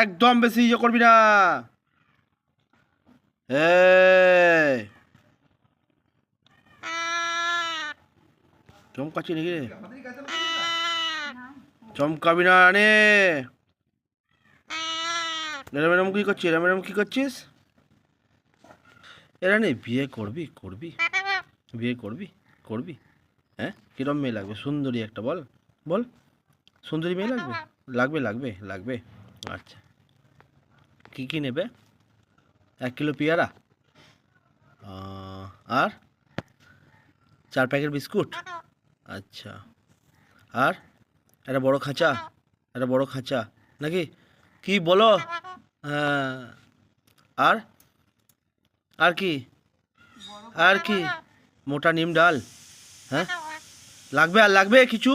একদম বেশি ইয়ে করবি না। চমকাচ্ছি নাকি রে? চমকাবি না নে এরা ম্যাডাম কি করছিস? এরা ম্যাডাম কি করছিস? এরা নে, বিয়ে করবি করবি। বিয়ে করবি করবি। হ্যাঁ? কিরম মেয়ে লাগবে? সুন্দরী একটা, বল। বল। সুন্দরী মেয়ে লাগবে? লাগবে লাগবে লাগবে। আচ্ছা। কি কি নেবে? এক কিলো পেয়ারা? আর? চার প্যাকেট বিস্কুট? আচ্ছা। আর? একটা বড় খাঁচা? একটা বড় খাঁচা। নাকি? কি বলো? হ্যাঁ। আর? আর কি? আর কি? মোটা নিম ডাল? হ্যাঁ? লাগবে আর লাগবে কিছু?